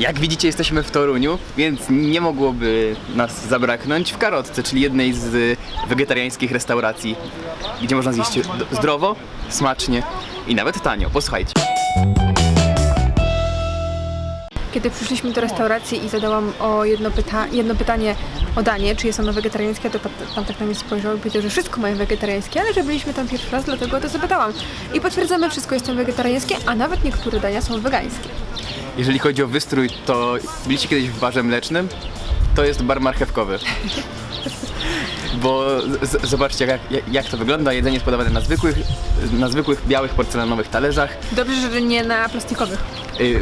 Jak widzicie, jesteśmy w Toruniu, więc nie mogłoby nas zabraknąć w Karotce, czyli jednej z wegetariańskich restauracji, gdzie można zjeść zdrowo, smacznie i nawet tanio. Posłuchajcie. Kiedy przyszliśmy do restauracji i zadałam o jedno, pyta- jedno pytanie o danie, czy jest ono wegetariańskie, to pan tak na mnie spojrzał i powiedział, że wszystko mają wegetariańskie, ale że byliśmy tam pierwszy raz, dlatego to zapytałam. I potwierdzamy, wszystko jest tam wegetariańskie, a nawet niektóre dania są wegańskie. Jeżeli chodzi o wystrój, to byliście kiedyś w barze mlecznym? To jest bar marchewkowy. Bo z- zobaczcie, jak, jak, to wygląda. Jedzenie jest podawane na zwykłych, na zwykłych białych porcelanowych talerzach. Dobrze, że nie na plastikowych. Y,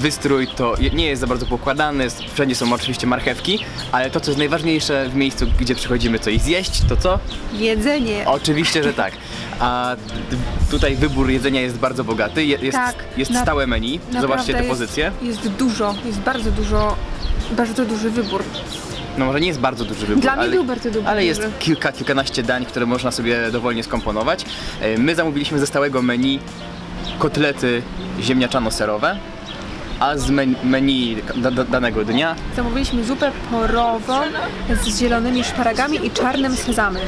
Wystrój to je- nie jest za bardzo pokładany, s- wszędzie są oczywiście marchewki, ale to, co jest najważniejsze w miejscu, gdzie przychodzimy coś zjeść, to co? Jedzenie. Oczywiście, że tak. A tutaj wybór jedzenia jest bardzo bogaty, je- jest, Tak, jest na- stałe menu, zobaczcie te jest- pozycje. Jest dużo, jest bardzo dużo, bardzo duży wybór. No może nie jest bardzo duży wybór, Dla mnie ale, był bardzo duży. ale jest kilka, kilkanaście dań, które można sobie dowolnie skomponować. E, My zamówiliśmy ze stałego menu kotlety ziemniaczano-serowe, a z men- menu da, da, danego dnia Zamówiliśmy zupę porową z zielonymi szparagami i czarnym sezamem.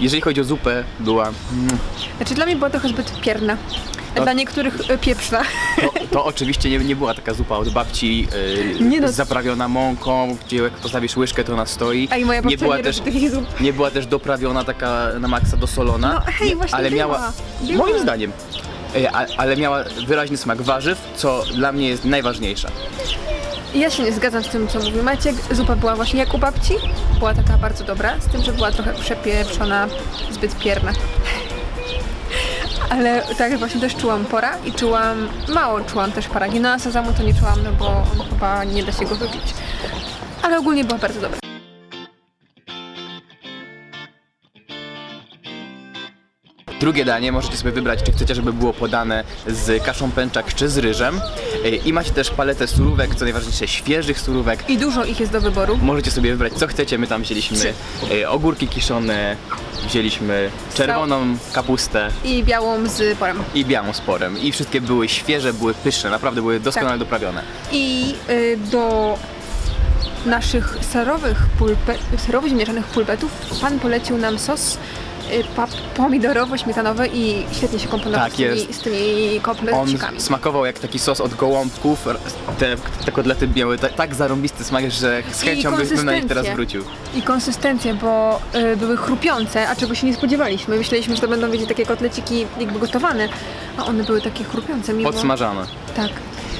Jeżeli chodzi o zupę, była. mm, Znaczy dla mnie była trochę zbyt pierna. No. Dla niektórych e, pieprzna. To, to oczywiście nie, nie była taka zupa od babci, yy, Nie no. zaprawiona mąką, gdzie jak postawisz łyżkę, to ona stoi. A i moja nie babcia była nie też, robi takich zup. nie była też doprawiona taka na maksa dosolona. No hej, nie, właśnie ale była. miała. Była. Moim zdaniem. Yy, a- ale miała wyraźny smak warzyw, co dla mnie jest najważniejsze. Ja się nie zgadzam z tym, co mówi Maciek. Zupa była właśnie jak u babci. Była taka bardzo dobra, z tym, że była trochę przepieprzona, zbyt pierna. Ale tak właśnie też czułam pora i czułam, mało czułam też paragi. No sezamu to nie czułam, no bo on chyba nie da się go wypić. Ale ogólnie była bardzo dobra. Drugie danie możecie sobie wybrać, czy chcecie, żeby było podane z kaszą pęczak, czy z ryżem. I macie też paletę surówek, co najważniejsze, świeżych surówek. I dużo ich jest do wyboru. Możecie sobie wybrać co chcecie. My tam wzięliśmy Trzy. yy, ogórki kiszone, wzięliśmy czerwoną kapustę, I białą z porem. i białą sporem. I wszystkie były świeże, były pyszne, naprawdę były doskonale Tak. doprawione. I y, do naszych serowych, pulpe, zmieszanych pulpetów pan polecił nam sos y, pap, pomidorowo-śmietanowy i świetnie się komponował Tak z, tymi, z tymi On komplecikami. smakował jak taki sos od gołąbków. Te, te kotlety miały ta, tak zarąbisty smak, że z chęcią bym, na nich teraz wrócił. I konsystencję, bo y, były chrupiące, a czego się nie spodziewaliśmy. Myśleliśmy, że to będą wiecie, takie kotleciki jakby gotowane, a one były takie chrupiące. Mimo... Podsmażane. Tak.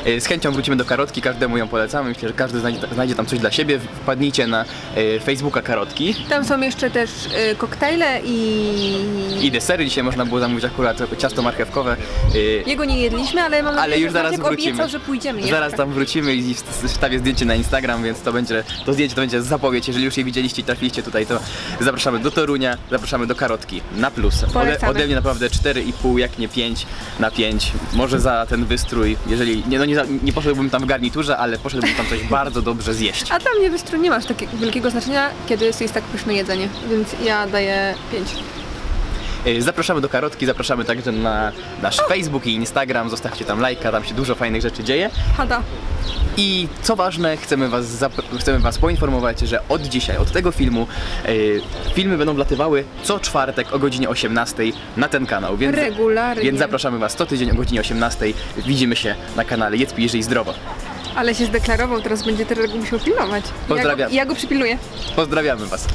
E, Z chęcią wrócimy do karotki, każdemu ją polecamy. Myślę, że każdy znajdzie, znajdzie tam coś dla siebie. Wpadnijcie na e, Facebooka karotki. Tam są jeszcze też y, koktajle i... I desery dzisiaj można było zamówić akurat ciasto marchewkowe. E, Jego nie jedliśmy, ale mam nadzieję, Ale już że zaraz wrócimy. obiecał, że pójdziemy jeszcze. Zaraz tam wrócimy i wstawię zdjęcie na Instagram, więc to będzie, to zdjęcie to będzie zapowiedź. Jeżeli już je widzieliście i trafiliście tutaj, to zapraszamy do Torunia, zapraszamy do Karotki na plus. Ode, ode mnie naprawdę 4,5, jak nie 5 na 5. Może za ten wystrój, jeżeli, nie, no nie, za- nie poszedłbym tam w garniturze, ale poszedłbym tam coś bardzo dobrze zjeść. A dla mnie wystrój nie masz takiego wielkiego znaczenia, kiedy jest, jest tak pyszne jedzenie, więc ja daję 5. Y, Zapraszamy do Karotki, zapraszamy także na nasz Facebook i Instagram, zostawcie tam lajka, tam się dużo fajnych rzeczy dzieje. Hada. I co ważne, chcemy was, chcemy was poinformować, że od dzisiaj, od tego filmu, y, filmy będą wlatywały co czwartek o godzinie 18 na ten kanał. Więc, Regularnie. Więc zapraszamy was co tydzień o godzinie 18. Widzimy się na kanale Jedz, Pij, Żyj Zdrowo. Ale się zdeklarował, teraz będzie tego musiał pilnować. Ja Pozdrawiam. go, ja go przypilnuję. Pozdrawiamy was.